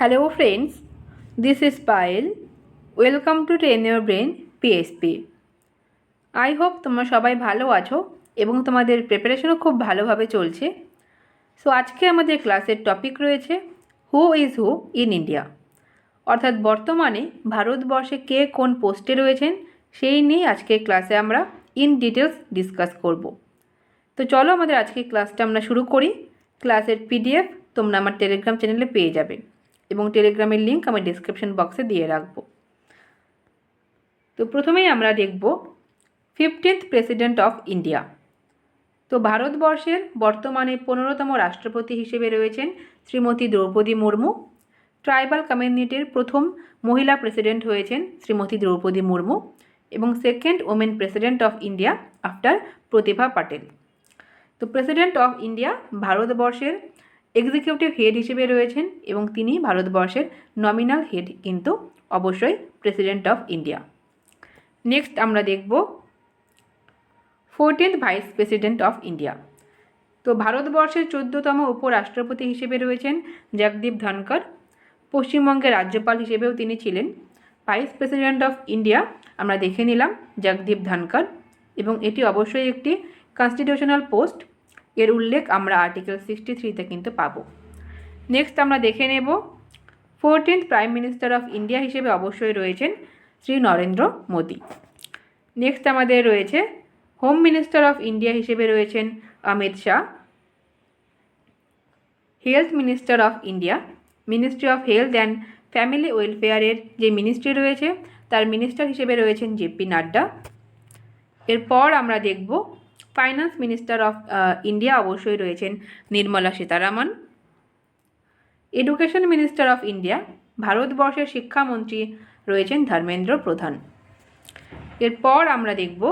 Hello friends, this is Payal. Welcome to Train Your Brain PSP. I hope তোমরা সবাই ভালো আছো এবং তোমাদের প্রিপারেশনও খুব ভালোভাবে চলছে। সো আজকে আমাদের ক্লাসের টপিক রয়েছে who is who in India অর্থাৎ বর্তমানে ভারতবর্ষে কে কোন পোস্টে রয়েছেন সেই নিয়ে আজকে ক্লাসে আমরা ইন ডিটেলস ডিসকাস করব। তো চলো আমাদের আজকে ক্লাসটা আমরা শুরু করি। ক্লাসের পিডিএফ তোমরা আমার টেলিগ্রাম চ্যানেলে পেয়ে যাবে। এবং টেলিগ্রামের লিঙ্ক আমি ডিসক্রিপশন বক্সে দিয়ে রাখব। তো প্রথমেই আমরা দেখব ফিফটিন্থ প্রেসিডেন্ট অফ ইন্ডিয়া তো ভারতবর্ষের বর্তমানে পনেরোতম রাষ্ট্রপতি হিসেবে রয়েছেন শ্রীমতী দ্রৌপদী মুর্মু। ট্রাইবাল কমিউনিটির প্রথম মহিলা প্রেসিডেন্ট হয়েছেন শ্রীমতী দ্রৌপদী মুর্মু এবং second women president of India after Pratibha Patel. তো প্রেসিডেন্ট অফ ইন্ডিয়া ভারতবর্ষের এক্সিকিউটিভ হেড হিসেবে রয়েছেন এবং তিনি ভারতবর্ষের নমিনাল হেড কিন্তু অবশ্যই প্রেসিডেন্ট অফ ইন্ডিয়া নেক্সট আমরা দেখব fourteenth vice president of India তো ভারতবর্ষের চোদ্দতম উপরাষ্ট্রপতি হিসেবে রয়েছেন জগদীপ ধনকর পশ্চিমবঙ্গের রাজ্যপাল হিসেবেও তিনি ছিলেন। ভাইস প্রেসিডেন্ট অফ ইন্ডিয়া আমরা দেখে নিলাম জগদীপ ধনকর এবং এটি অবশ্যই একটি কনস্টিটিউশনাল পোস্ট এর উল্লেখ আমরা আর্টিকেল সিক্সটি থ্রিতে কিন্তু পাবো। নেক্সট আমরা দেখে নেব fourteenth prime minister of India হিসেবে অবশ্যই রয়েছেন শ্রী নরেন্দ্র মোদী। নেক্সট আমাদের রয়েছে হোম মিনিস্টার অফ ইন্ডিয়া হিসেবে রয়েছেন Amit Shah. Health minister of India ministry of health and family ওয়েলফেয়ারের যে মিনিস্ট্রি রয়েছে, তার মিনিস্টার হিসেবে রয়েছেন জেপি নাড্ডা। এরপর আমরা দেখব ফাইন্যান্স মিনিস্টার অফ ইন্ডিয়া অবশ্যই রয়েছেন Nirmala Sitharaman. Education minister of India ভারতবর্ষের শিক্ষামন্ত্রী রয়েছেন ধর্মেন্দ্র প্রধান। এরপর আমরা দেখব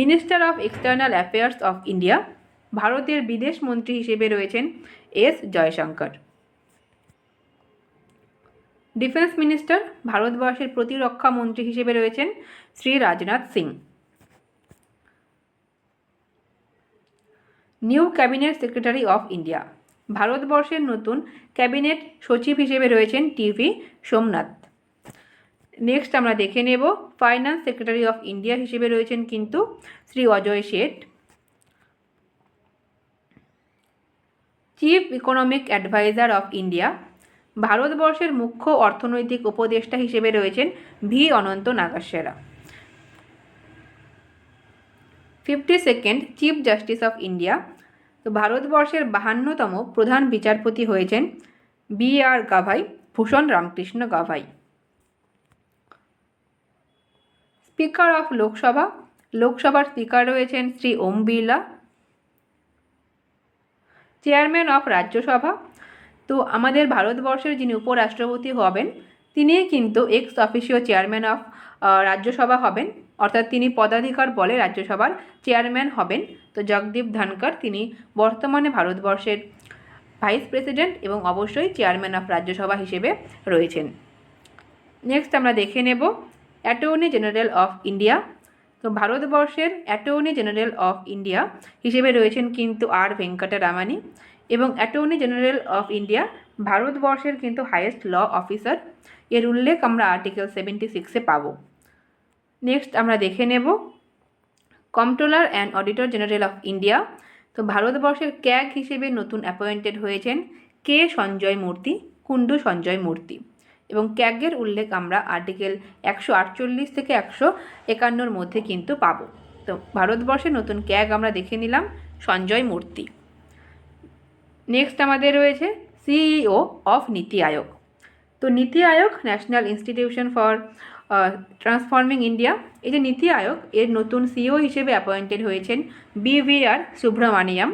minister of external affairs of India ভারতের বিদেশ মন্ত্রী হিসেবে রয়েছেন এস জয়শঙ্কর। ডিফেন্স মিনিস্টার ভারতবর্ষের প্রতিরক্ষা মন্ত্রী হিসেবে রয়েছেন Shri Rajnath Singh. New cabinet secretary of India. ভারতবর্ষের নতুন ক্যাবিনেট সচিব হিসেবে রয়েছেন টিভি সোমনাথ। নেক্সট আমরা দেখে নেব ফাইন্যান্স সেক্রেটারি অফ ইন্ডিয়া হিসেবে রয়েছেন কিন্তু Shri Ajay Seth. Chief economic adviser of India ভারতবর্ষের মুখ্য অর্থনৈতিক উপদেষ্টা হিসেবে রয়েছেন V Anantha Nageswaran. Fifty second chief justice of India তো ভারতবর্ষের বাহান্নতম প্রধান বিচারপতি হয়েছেন B R Gavai, Bhushan Ramkrishna Gavai. Speaker of Lok Sabha, লোকসভার স্পিকার রয়েছেন শ্রী ওম বিড়লা। চেয়ারম্যান অফ রাজ্যসভা, তো আমাদের ভারতবর্ষের যিনি উপরাষ্ট্রপতি হবেন তিনি কিন্তু ex officio chairman of Rajya Sabha হবেন। অর্থাৎ তিনি পদাধিকার বলে রাজ্যসভার চেয়ারম্যান হবেন। তো জগদীপ ধনকর তিনি বর্তমানে ভারতবর্ষের ভাইস প্রেসিডেন্ট এবং অবশ্যই চেয়ারম্যান অফ রাজ্যসভা হিসেবে রয়েছেন। নেক্সট আমরা দেখে নেব অ্যাটর্নি জেনারেল অফ ইন্ডিয়া। তো ভারতবর্ষের অ্যাটর্নি জেনারেল অফ ইন্ডিয়া হিসেবে রয়েছেন কিন্তু আর ভেঙ্কটরামানি এবং অ্যাটর্নি জেনারেল অফ ইন্ডিয়া ভারতবর্ষের কিন্তু হাইয়েস্ট ল অফিসার। এর উল্লেখ আমরা আর্টিকেল সেভেন্টি সিক্সে পাবো। নেক্সট আমরা দেখে নেব controller and auditor general of India তো ভারতবর্ষের ক্যাগ হিসেবে নতুন অ্যাপয়েন্টেড হয়েছেন কে সঞ্জয় মূর্তি? কুণ্ডু সঞ্জয় মূর্তি। এবং ক্যাগের উল্লেখ আমরা আর্টিকেল একশো আটচল্লিশ থেকে একশো একান্নর মধ্যে কিন্তু পাব। তো ভারতবর্ষের নতুন ক্যাগ আমরা দেখে নিলাম সঞ্জয় মূর্তি। নেক্সট আমাদের রয়েছে সিইও অফ নীতি আয়োগ তো NITI Aayog national institution for transforming India এই যে নীতি আয়োগ, এর নতুন সিও হিসেবে অ্যাপয়েন্টেড হয়েছেন বিভিআর সুব্রমানিয়াম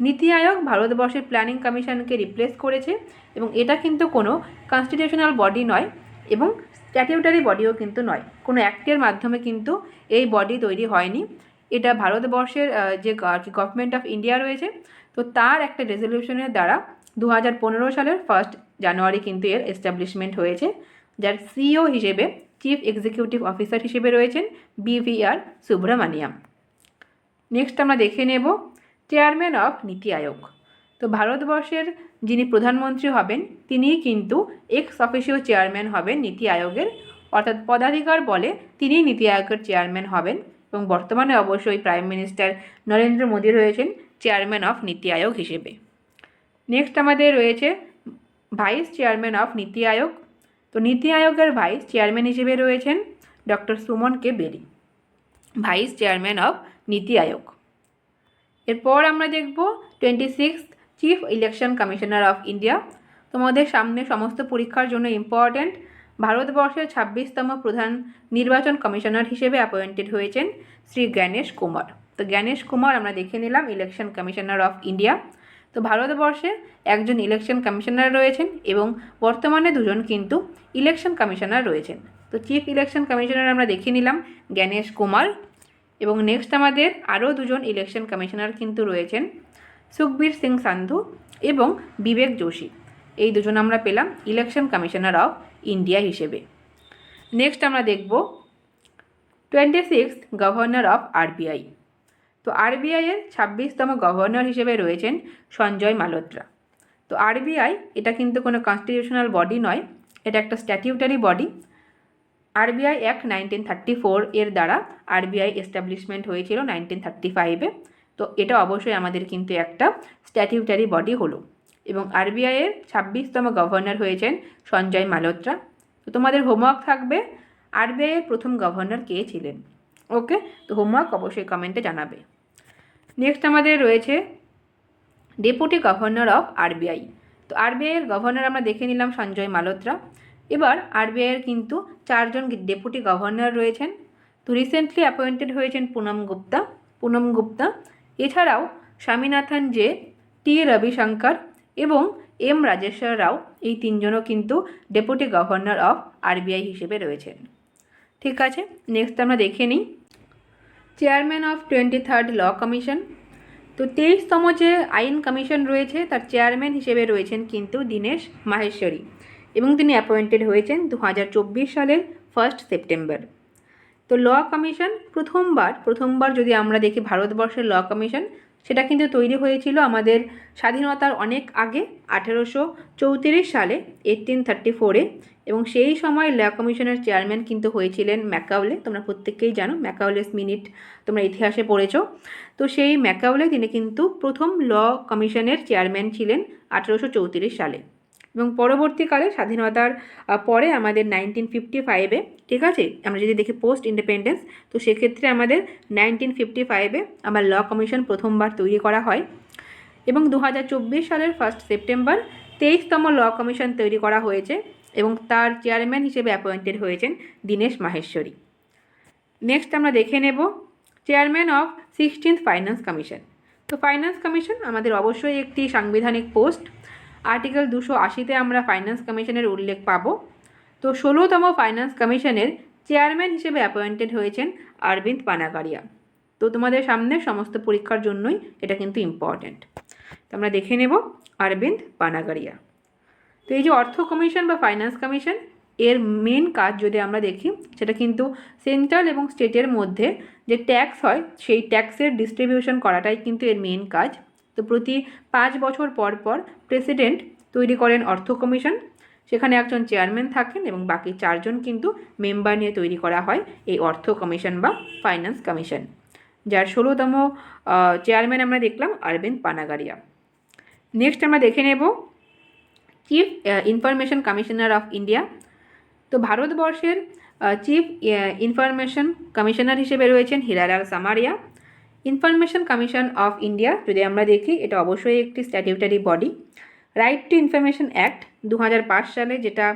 নীতি আয়োগ ভারতবর্ষের প্ল্যানিং কমিশনকে রিপ্লেস করেছে এবং এটা কিন্তু কোনো কনস্টিটিউশনাল বডি নয় এবং স্ট্যাটিউটারি বডিও কিন্তু নয়। কোনো অ্যাক্টের মাধ্যমে কিন্তু এই বডি তৈরি হয়নি। এটা ভারতবর্ষের যে গভর্নমেন্ট অফ ইন্ডিয়া রয়েছে, তো তার একটা রেজলিউশনের দ্বারা দু হাজার পনেরো সালের ফার্স্ট জানুয়ারি কিন্তু এর এস্টাবলিশমেন্ট হয়েছে, যার সিও হিসেবে চিফ এক্সিকিউটিভ অফিসার হিসেবে রয়েছেন বিভিআর সুব্রমানিয়াম নেক্সট আমরা দেখে নেব চেয়ারম্যান অফ নীতি আয়োগ তো ভারতবর্ষের যিনি প্রধানমন্ত্রী হবেন, তিনিই কিন্তু এক্স অফিসিও চেয়ারম্যান হবেন নীতি আয়োগের। অর্থাৎ পদাধিকার বলে তিনিই নীতি আয়োগের চেয়ারম্যান হবেন এবং বর্তমানে অবশ্যই প্রাইম মিনিস্টার নরেন্দ্র মোদী রয়েছেন চেয়ারম্যান অফ নীতি আয়োগ হিসেবে। নেক্সট আমাদের রয়েছে vice chairman of NITI Aayog. তো নীতি আয়োগের ভাইস চেয়ারম্যান হিসেবে রয়েছেন doctor Suman K Bery, vice chairman of NITI Aayog. এরপর আমরা দেখব twenty six chief election commissioner of India তোমাদের সামনে সমস্ত পরীক্ষার জন্য ইম্পর্ট্যান্ট ভারতবর্ষের ছাব্বিশতম প্রধান নির্বাচন কমিশনার হিসেবে অ্যাপয়েন্টেড হয়েছেন শ্রী জ্ঞানেশ কুমার। তো জ্ঞানেশ কুমার আমরা দেখে নিলাম ইলেকশন কমিশনার অফ ইন্ডিয়া তো ভারতবর্ষে একজন ইলেকশন কমিশনার রয়েছেন এবং বর্তমানে দুজন কিন্তু ইলেকশন কমিশনার রয়েছেন। তো চিফ ইলেকশন কমিশনার আমরা দেখে নিলাম, জ্ঞানেশ কুমার এবং নেক্সট আমাদের আরও দুজন ইলেকশন কমিশনার কিন্তু রয়েছেন, সুখবীর সিং সান্ধু এবং বিবেক যোশী। এই দুজন আমরা পেলাম ইলেকশন কমিশনার অফ ইন্ডিয়া হিসেবে। নেক্সট আমরা দেখব twenty six governor of RBI তো আরবিআইয়ের ছাব্বিশতম গভর্নর হিসেবে রয়েছেন সঞ্জয় মালোত্রা তো আরবিআই এটা কিন্তু কোনো কনস্টিটিউশনাল বডি নয়, এটা একটা statutory body RBI act nineteen thirty four এর দ্বারা আরবিআই এস্টাবলিশমেন্ট হয়েছিল নাইনটিন থার্টি ফাইভে তো এটা অবশ্যই আমাদের কিন্তু একটা স্ট্যাটিউটারি বডি হলো। এবং আরবিআইয়ের ছাব্বিশতম গভর্নর হয়েছেন সঞ্জয় মালোত্রা তো তোমাদের হোমওয়ার্ক থাকবে আরবিআইয়ের প্রথম গভর্নর কে ছিলেন। ওকে তো হোমওয়ার্ক অবশ্যই কমেন্টে জানাবে। নেক্সট আমাদের রয়েছে ডেপুটি গভর্নর অফ আরবিআই তো আরবিআইয়ের গভর্নর আমরা দেখে নিলাম সঞ্জয় মালোত্রা। এবার আরবিআইয়ের কিন্তু চারজন ডেপুটি গভর্নর রয়েছেন। তো রিসেন্টলি অ্যাপয়েন্টেড হয়েছেন পুনম গুপ্তা। পুনম গুপ্তা, এছাড়াও স্বামীনাথন জে, টি রবিশঙ্কর এবং এম রাজেশ্বর রাও এই তিনজনও কিন্তু ডেপুটি গভর্নর অফ আরবিআই হিসেবে রয়েছেন। ঠিক আছে নেক্সট আমরা দেখে নিই। Chairman of twenty third law commission. তো তেইশতম যে আইন কমিশন রয়েছে, তার চেয়ারম্যান হিসেবে রয়েছেন কিন্তু দীনেশ মাহেশ্বরী এবং তিনি অ্যাপয়েন্টেড হয়েছেন দু হাজার চব্বিশ সালের ফার্স্ট সেপ্টেম্বর। তো ল কমিশন প্রথমবার প্রথমবার যদি আমরা দেখি ভারতবর্ষের ল কমিশন সেটা কিন্তু তৈরি হয়েছিল আমাদের স্বাধীনতার অনেক আগে, আঠেরোশো চৌত্রিশ সালে এইটিন থার্টি ফোরে এবং সেই সময় ল কমিশনের চেয়ারম্যান কিন্তু হয়েছিলেন ম্যাকাউলে। তোমরা প্রত্যেককেই জানো ম্যাকাউলেস মিনিট তোমরা ইতিহাসে পড়েছ। তো সেই ম্যাকাউলে তিনি কিন্তু প্রথম ল কমিশনের চেয়ারম্যান ছিলেন আঠেরোশো চৌত্রিশ সালে। এবং পরবর্তীকালে স্বাধীনতার পরে আমাদের নাইনটিন ফিফটি ফাইভে ঠিক আছে? আমরা যদি দেখি পোস্ট ইন্ডিপেন্ডেন্স তো সেক্ষেত্রে আমাদের নাইনটিন ফিফটি ফাইভে আমার ল কমিশন প্রথমবার তৈরি করা হয়। এবং দু হাজার চব্বিশ সালের ফার্স্ট সেপ্টেম্বর তেইশতম ল কমিশন তৈরি করা হয়েছে এবং তার চেয়ারম্যান হিসেবে অ্যাপয়েন্টেড হয়েছেন দীনেশ মাহেশ্বরী। নেক্সট আমরা দেখে নেব chairman of sixteenth finance commission তো ফাইন্যান্স কমিশন আমাদের অবশ্যই একটি সাংবিধানিক পোস্ট আর্টিকেল দুশো আশিতে আমরা ফাইন্যান্স কমিশনের উল্লেখ পাবো। তো ষোলোতম ফাইন্যান্স কমিশনের চেয়ারম্যান হিসেবে অ্যাপয়েন্টেড হয়েছেন অরবিন্দ পানাগারিয়া তো তোমাদের সামনে সমস্ত পরীক্ষার জন্যই এটা কিন্তু ইম্পর্ট্যান্ট তো আমরা দেখে নেব অরবিন্দ পানাগারিয়া তো এই যে অর্থ কমিশন বা ফাইন্যান্স কমিশন এর মেন কাজ যদি আমরা দেখি, সেটা কিন্তু সেন্ট্রাল এবং স্টেটের মধ্যে যে ট্যাক্স হয়, সেই ট্যাক্সের ডিস্ট্রিবিউশন করাটাই কিন্তু এর মেন কাজ। তো প্রতি পাঁচ বছর পর পর প্রেসিডেন্ট তৈরি করেন অর্থ কমিশন। সেখানে একজন চেয়ারম্যান থাকেন এবং বাকি চারজন কিন্তু মেম্বার নিয়ে তৈরি করা হয় এই অর্থ কমিশন বা ফাইন্যান্স কমিশন। যার ষোলোতম চেয়ারম্যান আমরা দেখলাম, অরবিন্দ পানাগারিয়া নেক্সট আমরা দেখে নেব chief information commissioner of India. তো ভারতবর্ষের চিফ ইনফরমেশন কমিশনার হিসেবে রয়েছেন Hiralal Samariya. Information commission of India যদি আমরা দেখি, এটা অবশ্যই একটি statutory body right to information act দু হাজার পাঁচ সালে যেটা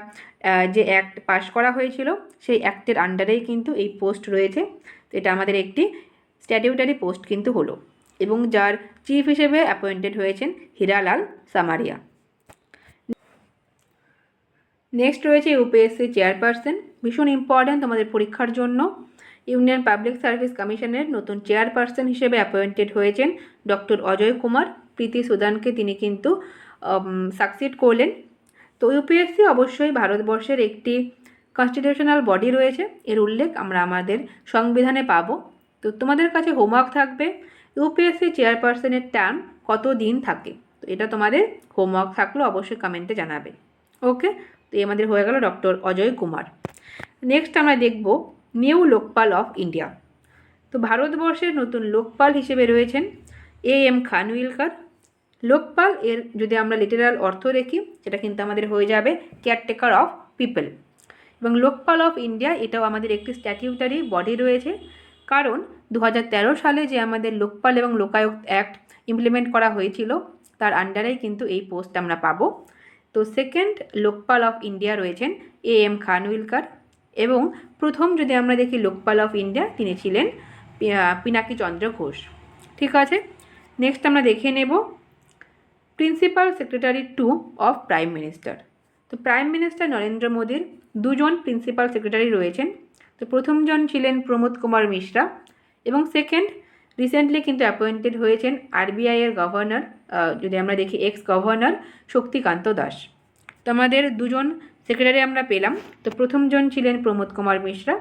যে অ্যাক্ট পাশ করা হয়েছিল, সেই অ্যাক্টের আন্ডারেই কিন্তু এই পোস্ট রয়েছে। তো এটা আমাদের একটি স্ট্যাটিউটারি পোস্ট কিন্তু হলো। এবং যার চিফ হিসেবে অ্যাপয়েন্টেড হয়েছেন হীরালাল সামারিয়া। নেক্সট রয়েছে ইউপিএসসি চেয়ারপারসন ভীষণ ইম্পর্ট্যান্ট তোমাদের পরীক্ষার জন্য। ইউনিয়ন পাবলিক সার্ভিস কমিশনের নতুন চেয়ারপারসন হিসেবে অ্যাপয়েন্টেড হয়েছেন ডক্টর অজয় কুমার। প্রীতি সুদানকে তিনি কিন্তু সাকসিড করলেন। তো ইউপিএসসি অবশ্যই ভারতবর্ষের একটি কনস্টিটিউশনাল বডি রয়েছে। এর উল্লেখ আমরা আমাদের সংবিধানে পাবো। তো তোমাদের কাছে হোমওয়ার্ক থাকবে। ইউপিএসসি চেয়ারপারসনের টার্ম কত দিন থাকে? তো এটা তোমাদের হোমওয়ার্ক থাকল অবশ্যই কমেন্টে জানাবে। ওকে তো এই আমাদের হয়ে গেল ডক্টর অজয় কুমার। নেক্সট আমরা দেখব নিউ লোকপাল অফ ইন্ডিয়া। তো ভারতবর্ষের নতুন লোকপাল হিসেবে রয়েছেন এ এম খানউইলকার। লোকপাল এর যদি আমরা লিটারাল অর্থ দেখি, সেটা কিন্তু আমাদের হয়ে যাবে কেয়ারটেকার অফ পিপল এবং লোকপাল অফ ইন্ডিয়া এটাও আমাদের একটি স্ট্যাটিউটারি বডি রয়েছে। কারণ দু হাজার তেরো সালে যে আমাদের লোকপাল এবং লোকায়ুক্ত অ্যাক্ট ইমপ্লিমেন্ট করা হয়েছিল, তার আন্ডারেই কিন্তু এই পোস্ট আমরা পাবো। তো সেকেন্ড লোকপাল অফ ইন্ডিয়া রয়েছেন এ এম খানউইলকার। এবং প্রথম যদি আমরা দেখি লোকপাল অফ ইন্ডিয়া, তিনি ছিলেন পিনাকি চন্দ্র ঘোষ। ঠিক আছে? নেক্সট আমরা দেখে নেব principal secretary to of prime minister. তো প্রাইম মিনিস্টার নরেন্দ্র মোদীর দুজন প্রিন্সিপাল সেক্রেটারি রয়েছেন। তো প্রথমজন ছিলেন প্রমোদ কুমার মিশ্রা এবং সেকেন্ড রিসেন্টলি কিন্তু অ্যাপয়েন্টেড হয়েছেন আরবিআই এর গভর্নর যদি আমরা দেখি এক্স গভর্নর শক্তিকান্ত দাস। তো আমাদের দুজন সেক্রেটারি আমরা পেলাম। তো প্রথমজন ছিলেন প্রমোদ কুমার মিশ্রা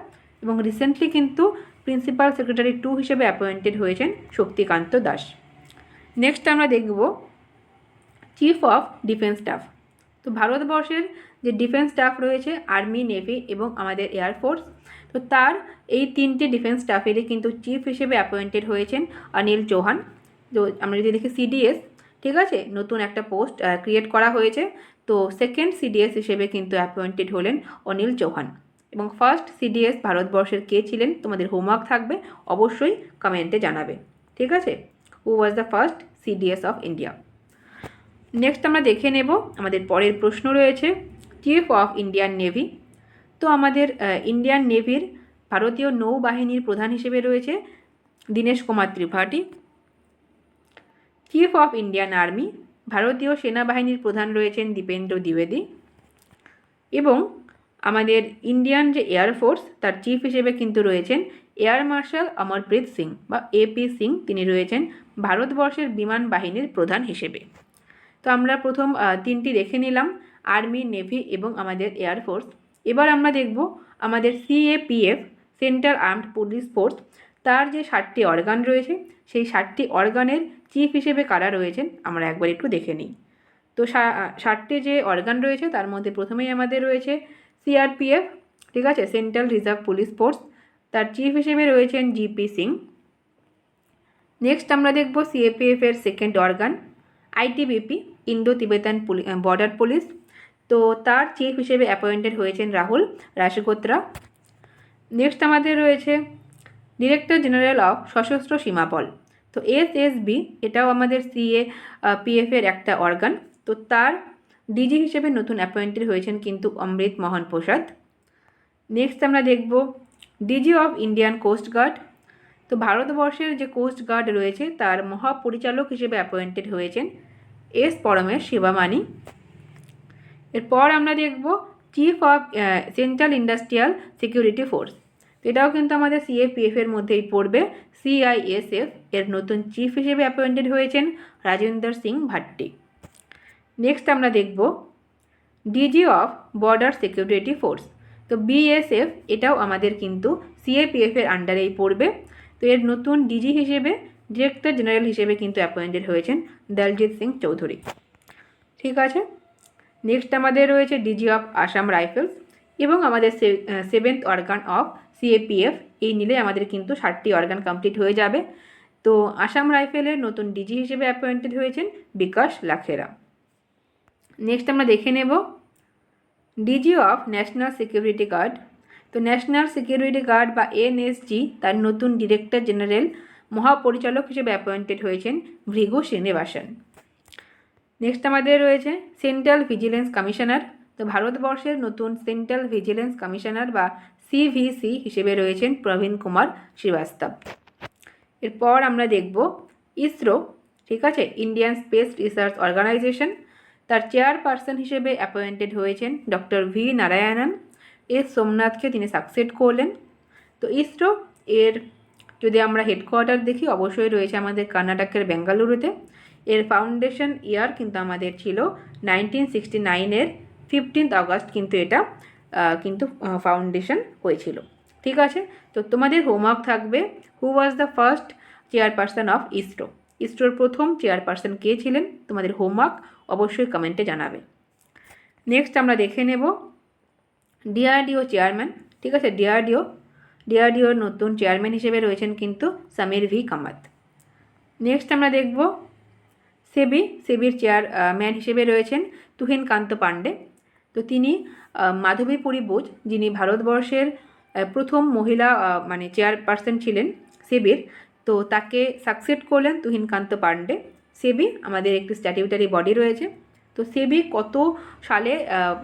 এবং রিসেন্টলি কিন্তু প্রিন্সিপাল সেক্রেটারি টু হিসেবে অ্যাপয়েন্টেড হয়েছেন শক্তিকান্ত দাস। নেক্সট আমরা দেখব চিফ অফ ডিফেন্স স্টাফ তো ভারতবর্ষের যে ডিফেন্স স্টাফ রয়েছে আর্মি নেভি এবং আমাদের এয়ারফোর্স তো তার এই তিনটে ডিফেন্স স্টাফেরই কিন্তু চিফ হিসেবে অ্যাপয়েন্টেড হয়েছেন অনিল চৌহান। তো আমরা যদি দেখি সিডিএস ঠিক আছে? নতুন একটা পোস্ট ক্রিয়েট করা হয়েছে। তো সেকেন্ড সিডিএস হিসেবে কিন্তু অ্যাপয়েন্টেড হলেন অনিল চৌহান। এবং ফার্স্ট সিডিএস ভারতবর্ষের কে ছিলেন? তোমাদের হোমওয়ার্ক থাকবে, অবশ্যই কমেন্টে জানাবে। ঠিক আছে? Who was the first CDS of India next আমরা দেখে নেব, আমাদের পরের প্রশ্ন রয়েছে চিফ অফ ইন্ডিয়ান নেভি তো আমাদের ইন্ডিয়ান নেভির ভারতীয় নৌবাহিনীর প্রধান হিসেবে রয়েছে Dinesh Kumar Tripathi. Chief of Indian army ভারতীয় সেনাবাহিনীর প্রধান রয়েছেন দীপেন্দ্র দ্বিবেদী এবং আমাদের ইন্ডিয়ান যে এয়ারফোর্স তার চিফ হিসেবে কিন্তু রয়েছেন এয়ার মার্শাল অমরপ্রীত সিং বা এপি সিং তিনি রয়েছেন ভারতবর্ষের বিমান বাহিনীর প্রধান হিসেবে। তো আমরা প্রথম তিনটি দেখে নিলাম আর্মি নেভি এবং আমাদের এয়ারফোর্স এবার আমরা দেখব আমাদের CAPF central armed police force তার যে ষাটটি অর্গান রয়েছে, সেই ষাটটি অর্গানের চিফ হিসেবে কারা রয়েছেন, আমরা একবার একটু দেখে নিই। তো ষাটটি যে অর্গান রয়েছে, তার মধ্যে প্রথমেই আমাদের রয়েছে সিআরপিএফ ঠিক আছে? সেন্ট্রাল রিজার্ভ পুলিশ ফোর্স তার চিফ হিসেবে রয়েছেন জিপি সিং। নেক্সট আমরা দেখব সিএপিএফ এর second organ ITBP Indo Tibetan border police তো তার চিফ হিসেবে অ্যাপয়েন্টেড হয়েছেন রাহুল রাশগোত্রা নেক্সট আমাদের রয়েছে ডিরেক্টর জেনারেল অফ সশস্ত্র সীমাবল তো এসএসবি এটাও আমাদের সিএ পিএফ এর একটা অর্গান তো তার ডিজি হিসেবে নতুন অ্যাপয়েন্টেড হয়েছেন কিন্তু অমৃত মোহন প্রসাদ। নেক্সট আমরা দেখব DG of Indian coast guard তো ভারতবর্ষের যে কোস্ট গার্ড রয়েছে, তার মহাপরিচালক হিসেবে অ্যাপয়েন্টেড হয়েছেন এস পরমেশ শিবামানি। এরপর আমরা দেখব chief of central industrial security force এটাও কিন্তু আমাদের সিএপিএফ এর মধ্যেই পড়বে। সিআইএসএফ এর নতুন চিফ হিসেবে অ্যাপয়েন্টেড হয়েছেন রাজেন্দর সিং ভাট্টি। নেক্সট আমরা দেখব DG of border security force তো বিএসএফ এটাও আমাদের কিন্তু সিএপিএফ এর আন্ডারেই পড়বে। তো এর নতুন ডিজি হিসেবে ডিরেক্টর জেনারেল হিসেবে কিন্তু অ্যাপয়েন্টেড হয়েছেন দলজিৎ সিং চৌধুরী। ঠিক আছে? নেক্সট আমাদের রয়েছে ডিজি অফ আসাম রাইফেলস এবং আমাদের সেভেন্থ অর্গান অফ সিএপিএফ এই নিলে আমাদের কিন্তু ষাটটি অর্গান কমপ্লিট হয়ে যাবে। তো আসাম রাইফেলের নতুন ডিজি হিসেবে অ্যাপয়েন্টেড হয়েছেন বিকাশ লাখেরা। নেক্সট আমরা দেখে নেব। DG of national security guard তো ন্যাশনাল সিকিউরিটি গার্ড বা এনএসজি তার নতুন ডিরেক্টর জেনারেল মহাপরিচালক হিসেবে অ্যাপয়েন্টেড হয়েছেন ভৃগু শ্রীনিবাসন। নেক্সট আমাদের রয়েছে সেন্ট্রাল ভিজিলেন্স কমিশনার তো ভারতবর্ষের নতুন সেন্ট্রাল ভিজিলেন্স কমিশনার বা সিভিসি হিসেবে রয়েছেন প্রবীণ কুমার শ্রীবাস্তব। এরপর আমরা দেখব ইসরো, ঠিক আছে? ইন্ডিয়ান স্পেস রিসার্চ অর্গানাইজেশন তার চেয়ারপারসন হিসেবে অ্যাপয়েন্টেড হয়েছেন ডক্টর ভি নারায়ণন। এস সোমনাথকে তিনি সাকসেড করলেন। তো ইসরো এর, যদি আমরা হেডকোয়ার্টার দেখি, অবশ্যই রয়েছে আমাদের কর্ণাটকের বেঙ্গালুরুতে। এর ফাউন্ডেশন ইয়ার কিন্তু আমাদের ছিল নাইনটিন সিক্সটি নাইনের ফিফটিন্থ আগস্ট কিন্তু এটা কিন্তু ফাউন্ডেশন হয়েছিল। ঠিক আছে? তো তোমাদের হোমওয়ার্ক থাকবে who was the first chairperson of ISRO ইসরোর প্রথম চেয়ারপারসন কে ছিলেন? তোমাদের হোমওয়ার্ক অবশ্যই কমেন্টে জানাবে। নেক্সট আমরা দেখে নেব ডিআরডিও চেয়ারম্যান ঠিক আছে? ডিআরডিও ডিআরডিওর নতুন চেয়ারম্যান হিসেবে রয়েছেন কিন্তু সমীর ভি কামাত নেক্সট আমরা দেখব সেবি সেবির চেয়ারম্যান হিসেবে রয়েছেন তুহিন কান্ত পাণ্ডে তো তিনি আহ, মাধবীপুরী বোস যিনি ভারতবর্ষের প্রথম মহিলা মানে চেয়ারপারসন ছিলেন সেবির তো তাকে সাকসেড করলেন তুহিনকান্ত পাণ্ডে। সেবি আমাদের একটি স্ট্যাটিউটারি বডি রয়েছে। তো সেবি কত সালে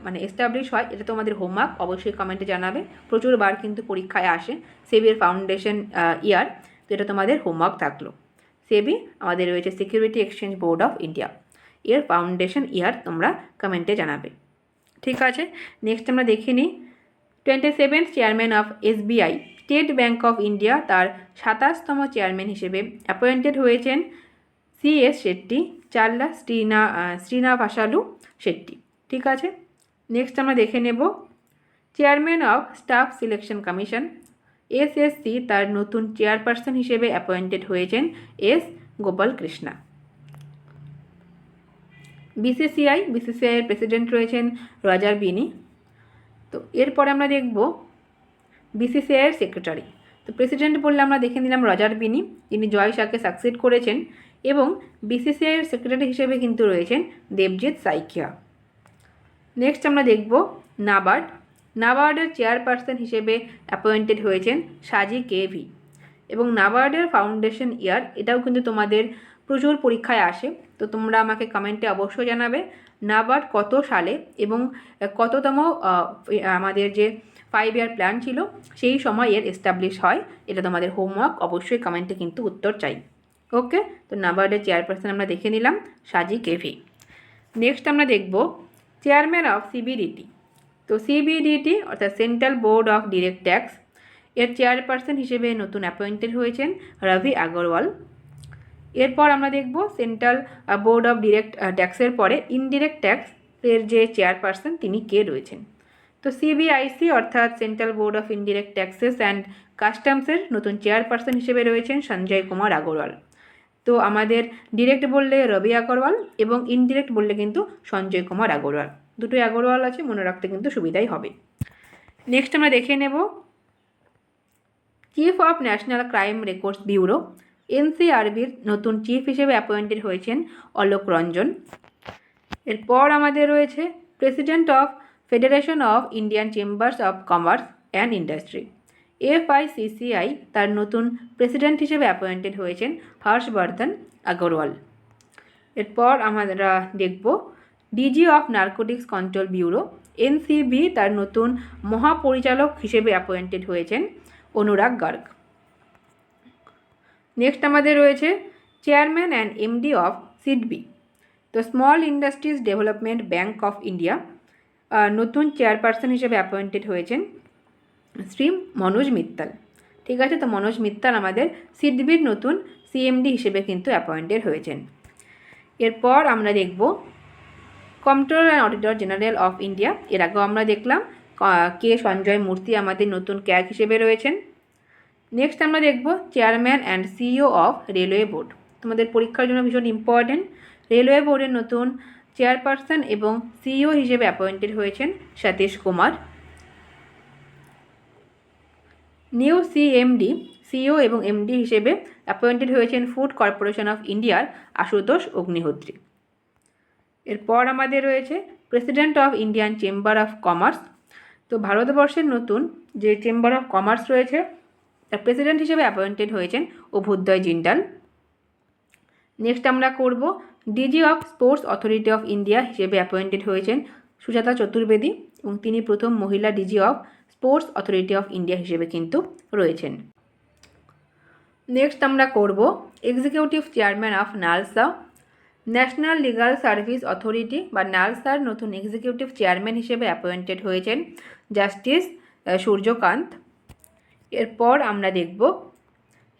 মানে এস্টাবলিশ হয় এটা তো আমাদের হোমওয়ার্ক অবশ্যই কমেন্টে জানাবে। প্রচুরবার কিন্তু পরীক্ষায় আসে সেবির ফাউন্ডেশন ইয়ার তো এটা তোমাদের হোমওয়ার্ক থাকল। সেবি আমাদের রয়েছে security exchange board of India. এর ফাউন্ডেশন ইয়ার তোমরা কমেন্টে জানাবে। ঠিক আছে? নেক্সট আমরা দেখে নিই। Twenty seventh chairman of SBI State Bank of India তার সাতাশতম চেয়ারম্যান হিসেবে অ্যাপয়েন্টেড হয়েছেন সি এস শেট্টি চাল্লা শ্রীনা শ্রীনাভাসালু শেট্টি। ঠিক আছে? নেক্সট আমরা দেখে নেব। Chairman of staff selection commission SSC তার নতুন চেয়ারপারসন হিসেবে অ্যাপয়েন্টেড হয়েছেন এস গোপাল কৃষ্ণা। বিসিসিআই বিসিসিআইয়ের প্রেসিডেন্ট রয়েছেন রজার বিনি। তো এরপরে আমরা দেখব বিসিসিআইয়ের সেক্রেটারি তো প্রেসিডেন্ট বললে আমরা দেখে নিলাম রজার বিনি, যিনি জয় শাহকে সাকসিড করেছেন এবং বিসিসিআইয়ের সেক্রেটারি হিসেবে কিন্তু রয়েছেন দেবজিৎ সাইকিয়া নেক্সট আমরা দেখব নাবার্ড। নাবার্ডের চেয়ারপারসন হিসেবে অ্যাপয়েন্টেড হয়েছেন সাজি কেভি এবং নাবার্ডের ফাউন্ডেশন ইয়ার এটাও কিন্তু তোমাদের প্রচুর পরীক্ষায় আসে, তো তোমরা আমাকে কমেন্টে অবশ্যই জানাবে নাবার্ড কত সালে এবং কততম আমাদের যে ফাইভ ইয়ার প্ল্যান ছিল, সেই সময় এর এস্টাবলিশ হয়, এটা তোমাদের হোমওয়ার্ক অবশ্যই কমেন্টে কিন্তু উত্তর চাই। ওকে তো নাবার্ডের চেয়ারপারসন আমরা দেখে নিলাম, সাজি কেভি। নেক্সট আমরা দেখব চেয়ারম্যান অফ সিবিডিটি তো সিবিডিটি অর্থাৎ central board of direct tax এর চেয়ারপারসন হিসেবে নতুন অ্যাপয়েন্টেড হয়েছেন রবি আগরওয়াল। এরপর আমরা দেখব সেন্ট্রাল বোর্ড অফ ডিরেক্ট ট্যাক্সের পরে ইনডিরেক্ট ট্যাক্স এর যে চেয়ারপারসন তিনি কে রয়েছেন? তো সিবিআইসি অর্থাৎ central board of indirect taxes and কাস্টমসের নতুন চেয়ারপারসন হিসেবে রয়েছেন সঞ্জয় কুমার আগরওয়াল। তো আমাদের ডিরেক্ট বললে রবি আগরওয়াল এবং ইনডিরেক্ট বললে কিন্তু সঞ্জয় কুমার আগরওয়াল। দুটোই আগরওয়াল আছে, মনে রাখতে কিন্তু সুবিধাই হবে। নেক্সট আমরা দেখে নেব chief of national crime records bureau এনসিআরবির নতুন চিফ হিসেবে অ্যাপয়েন্টেড হয়েছেন অলোক রঞ্জন। এরপর আমাদের রয়েছে president of federation of Indian chambers of commerce and industry. FICCI তার নতুন প্রেসিডেন্ট হিসেবে অ্যাপয়েন্টেড হয়েছেন হর্ষবর্ধন আগরওয়াল। এরপর আমরা দেখব DG of narcotics control bureau, NCB তার নতুন মহাপরিচালক হিসেবে অ্যাপয়েন্টেড হয়েছেন অনুরাগ গার্গ। নেক্সট আমাদের রয়েছে chairman and MD of SIDBI তো small industries development bank of India নতুন চেয়ারপারসন হিসেবে অ্যাপয়েন্টেড হয়েছেন শ্রী মনোজ মিত্তাল। ঠিক আছে, তো মনোজ মিত্তাল আমাদের সিডবির নতুন সিএমডি হিসেবে কিন্তু অ্যাপয়েন্টেড হয়েছেন। এরপর আমরা দেখব comptroller and auditor general of India এর আগেও আমরা দেখলাম কে সঞ্জয় মূর্তি আমাদের নতুন ক্যাগ হিসেবে রয়েছেন। নেক্সট আমরা দেখব chairman and CEO of railway board তোমাদের পরীক্ষার জন্য ভীষণ ইম্পর্ট্যান্ট রেলওয়ে বোর্ডের নতুন চেয়ারপারসন এবং সিইও হিসেবে অ্যাপয়েন্টেড হয়েছেন Satish Kumar new CMD CEO এবং এমডি হিসেবে অ্যাপয়েন্টেড হয়েছেন ফুড কর্পোরেশন অফ ইন্ডিয়ার আশুতোষ অগ্নিহোত্রী। এরপর আমাদের রয়েছে president of Indian chamber of commerce তো ভারতবর্ষের নতুন যে চেম্বার অফ কমার্স রয়েছে তার প্রেসিডেন্ট হিসেবে অ্যাপয়েন্টেড হয়েছেন অভ্যুদয় জিন্দাল। নেক্সট আমরা করব DG of sports authority of India হিসেবে অ্যাপয়েন্টেড হয়েছেন সুজাতা চতুর্বেদী এবং তিনি প্রথম মহিলা DG of sports authority of India হিসেবে কিন্তু রয়েছেন। নেক্সট আমরা করব executive chairman of NALSA national legal service authority বা নালসার নতুন এক্সিকিউটিভ চেয়ারম্যান হিসেবে অ্যাপয়েন্টেড হয়েছেন জাস্টিস সূর্যকান্ত। এরপর আমরা দেখব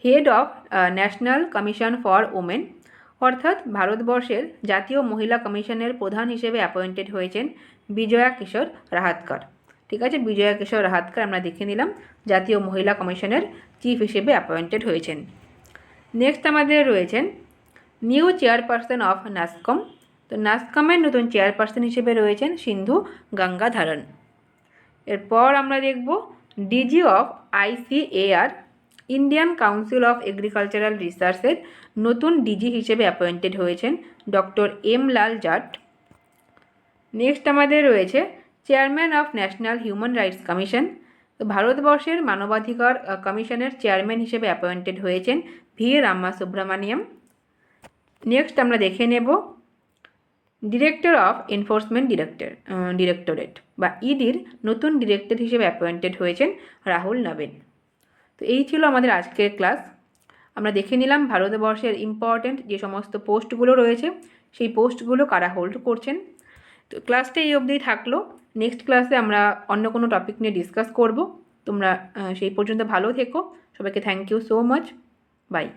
head of national commission for women অর্থাৎ ভারতবর্ষের জাতীয় মহিলা কমিশনের প্রধান হিসেবে অ্যাপয়েন্টেড হয়েছেন বিজয়া কিশোর রাহাতকর। ঠিক আছে, বিজয়া কিশোর রাহাতকর আমরা দেখে নিলাম, জাতীয় মহিলা কমিশনের চিফ হিসেবে অ্যাপয়েন্টেড হয়েছেন। নেক্সট আমাদের রয়েছেন নিউ চেয়ারপারসন অফ নাসকম তো নাসকমের নতুন চেয়ারপারসন হিসেবে রয়েছেন সিন্ধু গঙ্গাধারণ এরপর আমরা দেখব DG of ICAR Indian council of agricultural রিসার্চের নতুন ডিজি হিসেবে অ্যাপয়েন্টেড হয়েছেন doctor M Lal Jat. Next আমাদের রয়েছে chairman of national human rights commission. ভারতবর্ষের মানবাধিকার কমিশনের চেয়ারম্যান হিসেবে অ্যাপয়েন্টেড হয়েছেন ভি রামা সুব্রমণিয়াম নেক্সট আমরা দেখে নেব director of enforcement director directorate বা ইডির নতুন ডিরেক্টর হিসেবে অ্যাপয়েন্টেড হয়েছেন রাহুল নবীন। তো এই ছিল আমাদের আজকের ক্লাস আমরা দেখে নিলাম ভারতবর্ষের ইম্পর্ট্যান্ট যে সমস্ত পোস্টগুলো রয়েছে, সেই পোস্টগুলো কারা হোল্ড করছেন। তো ক্লাসটা এই অবধি থাকল। নেক্সট ক্লাসে আমরা অন্য কোনো টপিক নিয়ে ডিসকাস করব। তোমরা সেই পর্যন্ত ভালো থেকো। সবাইকে thank you so much bye